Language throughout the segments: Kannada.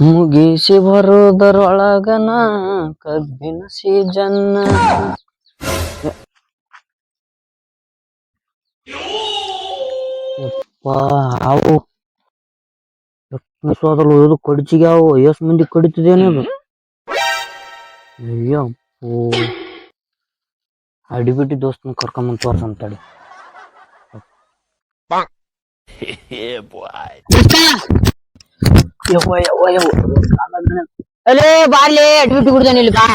ಮುಗಿಸಿ ಬರೋದರೊಳಗನ ಕಬ್ಬಿನ ಸೀಜನ್ ಯಪ್ಪ ಅವು ಸೋದಲು ಇದು ಕಡಿಚಿಗೆ ಅವು ಎಷ್ಟು ಮಂದಿ ಕಡಿತಿದೇನದು ಅಯ್ಯಪ್ಪೋ ಅಡಿಬಿಟ್ಟು ದೋಸ್ತನ ಕರ್ಕೊಂಬಂದ್ ತೋರ್ಸಂತಾಡಿ ಯವ್ವ ಅಲೇ ಬಾರ್ಲಿ ಅಡ್ಬಿಟ್ಟು ಬಿಡ್ತಾನೆ ಇಲ್ಲಿ ಬಾ.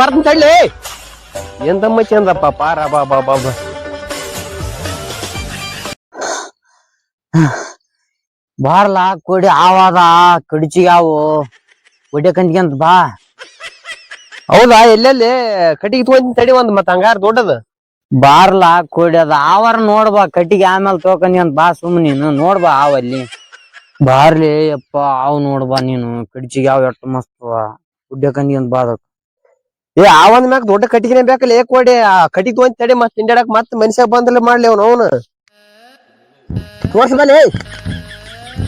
ಬರ್ತೀನಿ ತಡ್ಲಿ. ಏನ್ ತಮ್ಮ ಚಂದಪ್ಪ ಪಾರ ಬಾ ಬಾ ಬಾ ಬಾ. ಬಾರ್ಲಾ ಕೊಡಿ ಆವಾದ ಕಡಿಚಿಗಾವು ಹೊಡ್ಯಕಂತ ಬಾ. ಹೌದಾ ಎಲ್ಲೆಲ್ಲಿ? ಕಟ್ಟಿಗೆ ತಗೊಂಡ್ ತಡಿ ಒಂದ್ ಮತ್ತ ಹಂಗಾರ ದೊಡ್ಡದ. ಬಾರ್ಲಾ ಕೊಡಿ ಅದ ಆವಾರ ನೋಡ್ಬಾ ಕಟ್ಟಿಗೆ ಆಮೇಲೆ ತೋಕನಿ ಅಂತ ಬಾ ಸುಮ್ ನೀನು ನೋಡ್ಬಾ ಆವಲ್ಲಿ ಬಾರ್ಲಿ ಯಪ್ಪ ಆವ್ ನೋಡ್ಬಾ ನೀನು. ಕಡಿಚಿಗೆ ಯಾವ ಎಷ್ಟ್ ಮಸ್ತ್ ಹುಡ್ಯಕಂದಿ ಅಂತ ಬಾ ಅದಕ್. ಏ ಆ ಒಂದ್ ಮ್ಯಾಗ ದೊಡ್ಡ ಕಟ್ಟಿಗೆನೆ ಬೇಕಲ್ಲ ಏ ಕೊಡಿ ಆ ಕಟ್ಟಿಗೆ ತೊಗೊಂಡ್ ತಡೆ ಮತ್ ತಿಂಡಾಡಕ್ ಮತ್ ಮನುಷ್ಯ ಬಂದಲ್ಲ ಮಾಡ್ಲಿ ಅವ್ನು ಅವನು. ತೋರ್ಸ ಬಲ್ಲಿ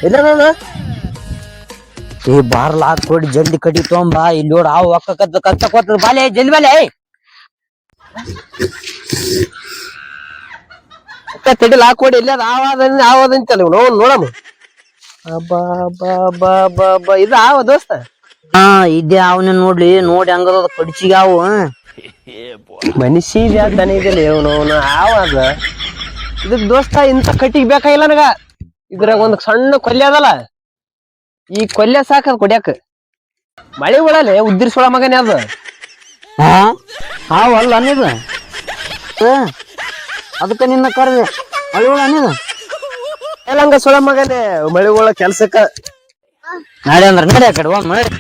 ಇಲ್ಲ ನಾನು. ಏ ಬಾರ್ಲಾ ಕೊಡಿ ಜಲ್ದಿ ಕಟ್ಟಿ ತೊಗೊಂಬಾ ಇಲ್ಲಿ ನೋಡ್ ಆವ್ ಅಕ್ಕ ಕತ್ತ ಕತ್ತ ಕೊತ್ತದ ಬಾಲೆ ಜಲ್ದಿ ಬಾಲೆ ತಡಿಲ್ಲ ಹಾಕೊಡಿ ಇಲ್ಲ ಅದ ಆವಾದ ಆವಾದಂತಲ್ಲ ಅವ್ನು ನೋಡಮ್ಮ. ಅಬ್ಬಾ ಇದು ಆವ ದೋಸ್ತ? ಹಾ ಇದೇ ಅವನ ನೋಡ್ಲಿ ನೋಡಿ ಹಂಗದ ಕಡ್ಚಿಗೆ ಅವು. ಮನುಷ್ಯ ದನ ಇದೆಲ್ಲ ಅವನು ಅವನು ಅದ ಇದಕ್ ದೋಸ್ತ ಇಂತ ಕಟ್ಟಿಗೆ ಬೇಕಾಗಿಲ್ಲ ನನಗ. ಇದ್ರಾಗ ಒಂದ್ ಸಣ್ಣ ಕೊಲ್ಲೆ ಅದಲ್ಲ. ಈ ಕೊಲ್ಲೆ ಸಾಕದ್ ಕೊಡ್ಯಾಕ. ಮಳೆ ಉಳಲೆ ಉದ್ದಿರ್ಸೋಳ ಮಗನೇ ಅದು. ಹಾ? ಅನ್ನದ ಅಲ್ಲ ಅನ್ನಿದ ಅದಕ್ಕ ನಿನ್ನ ಕರೆದೆ. ಅಳಿವಳ ಅನ್ನಿದ ಎಲ್ಲ ಹಂಗ ಸೊಳ ಮಗನೇ ಮಳೆ ಉಳ ಕೆಲ್ಸಕ್ಕ. ನಾಳೆ ಅಂದ್ರ ನಡಿ ಆ ಕಡೆ ಹೋಗ್ ನಡಿ